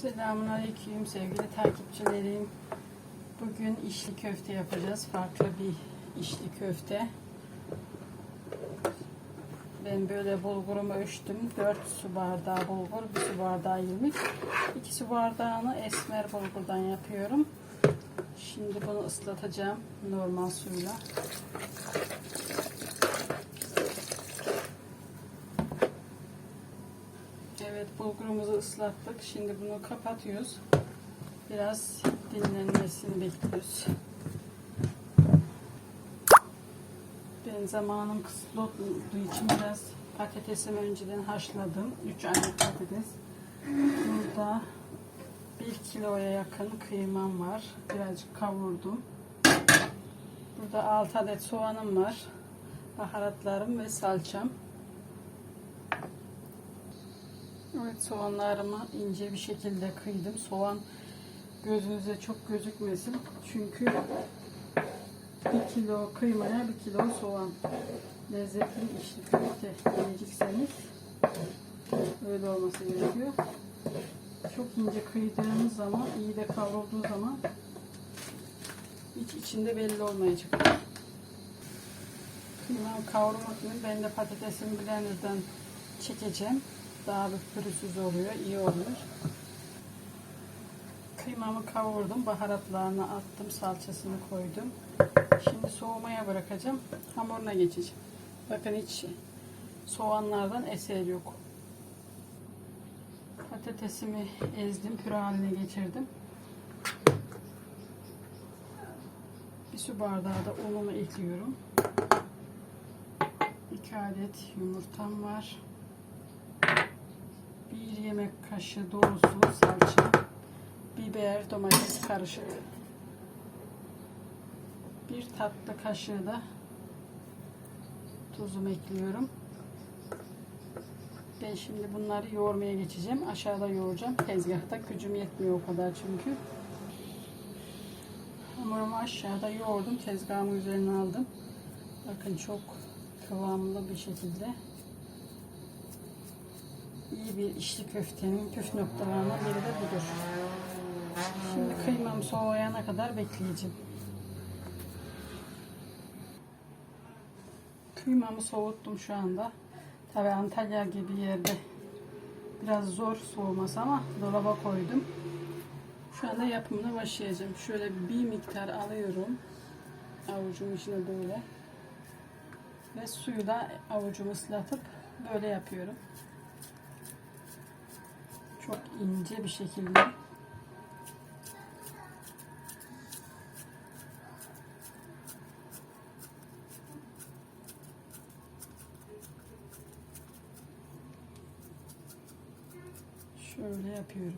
Selamünaleyküm sevgili takipçilerim. Bugün içli köfte yapacağız. Farklı bir içli köfte. Ben böyle bulgurumu ölçtüm. 4 su bardağı bulgur, 1 su bardağı irmik. 2 su bardağını esmer bulgurdan yapıyorum. Şimdi bunu ıslatacağım normal suyla. Evet bulgurumuzu ıslattık. Şimdi bunu kapatıyoruz. Biraz dinlenmesini bekliyoruz. Ben zamanım kısıtlı olduğu için biraz patatesimi önceden haşladım. 3 adet patates. Burada 1 kiloya yakın kıymam var. Birazcık kavurdum. Burada 6 adet soğanım var. Baharatlarım ve salçam. Evet soğanlarımı ince bir şekilde kıydım. Soğan gözünüze çok gözükmesin. Çünkü 1 kilo kıymaya 1 kilo soğan. Lezzetli içli köfte yiyecekseniz öyle olması gerekiyor. Çok ince kıydığınız zaman, iyi de kavrulduğu zaman hiç içinde belli olmayacak. Kıymam kavrulmak için ben de patatesimi blenderdan çekeceğim. Daha bir pürüzsüz oluyor, iyi oluyor. Kıymamı kavurdum, baharatlarını attım, salçasını koydum. Şimdi soğumaya bırakacağım, hamuruna geçeceğim. Bakın hiç soğanlardan eser yok. Patatesimi ezdim, püre haline geçirdim. Bir su bardağı da unumu ekliyorum. 2 adet yumurtam var. 1 yemek kaşığı dolusu salça, biber, domates karışık. 1 tatlı kaşığı da tuzumu ekliyorum. Ben şimdi bunları yoğurmaya geçeceğim. Aşağıda yoğuracağım. Tezgahta gücüm yetmiyor o kadar çünkü. Hamurumu aşağıda yoğurdum. Tezgahımın üzerine aldım. Bakın çok kıvamlı bir şekilde iyi bir içli köftenin püf noktalarından biri de budur. Şimdi kıymam soğuyana kadar bekleyeceğim. Kıymamı soğuttum şu anda. Tabi Antalya gibi yerde biraz zor soğuması ama dolaba koydum. Şu anda yapımına başlayacağım. Şöyle bir miktar alıyorum. Avucumun içine böyle. Ve suyla avucumu ıslatıp böyle yapıyorum. Çok ince bir şekilde. Şöyle yapıyorum.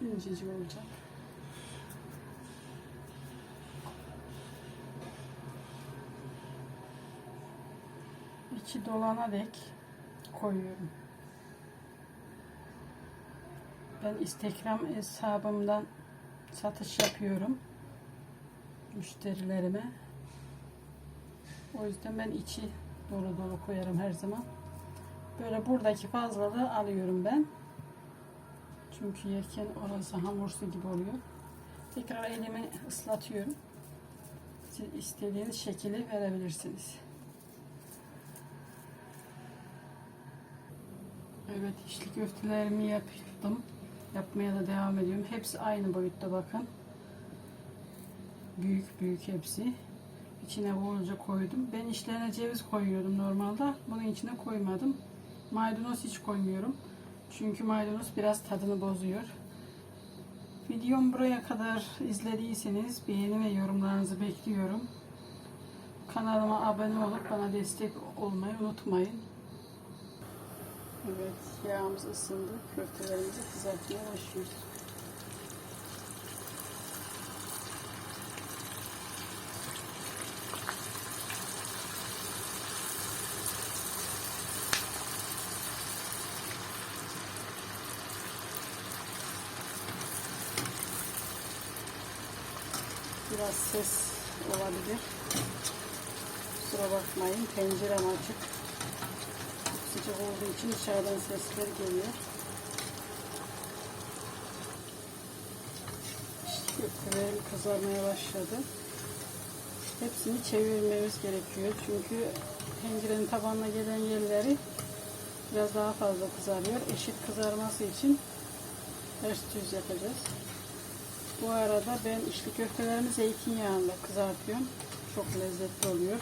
İncecik olacak. İçi dolana dek koyuyorum. Ben Instagram hesabımdan satış yapıyorum müşterilerime. O yüzden ben içi dolu dolu koyarım her zaman. Böyle buradaki fazlalığı alıyorum ben. Çünkü yerken orası hamursu gibi oluyor. Tekrar elimi ıslatıyorum. Siz istediğiniz şekli verebilirsiniz. Evet içli köftelerimi yaptım. Yapmaya da devam ediyorum. Hepsi aynı boyutta bakın. Büyük büyük hepsi. İçine bolca koydum. Ben içlerine ceviz koyuyordum normalde. Bunun içine koymadım. Maydanoz hiç koymuyorum. Çünkü maydanoz biraz tadını bozuyor. Videom buraya kadar izlediyseniz beğeni ve yorumlarınızı bekliyorum. Kanalıma abone olup bana destek olmayı unutmayın. Evet, yağımız ısındı. Köftelerimizi kızartmaya başlıyoruz. Biraz ses olabilir. Kusura bakmayın. Pencerem açık. Sıcak için dışarıdan sesler geliyor. Köftelerim kızarmaya başladı. Hepsini çevirmemiz gerekiyor. Çünkü tencerenin tabanına gelen yerleri biraz daha fazla kızarıyor. Eşit kızarması için ters düz yapacağız. Bu arada ben içli köftelerimi zeytinyağında kızartıyorum. Çok lezzetli oluyor.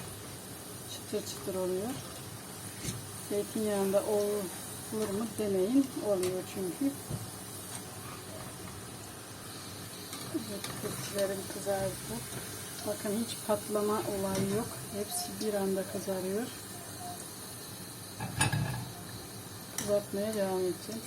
Çıtır çıtır oluyor. Zeytinyağında olur mu deneyin. Oluyor çünkü. Evet, köftelerim kızardı. Bakın hiç patlama olayı yok. Hepsi bir anda kızarıyor. Kızartmaya devam edeceğim.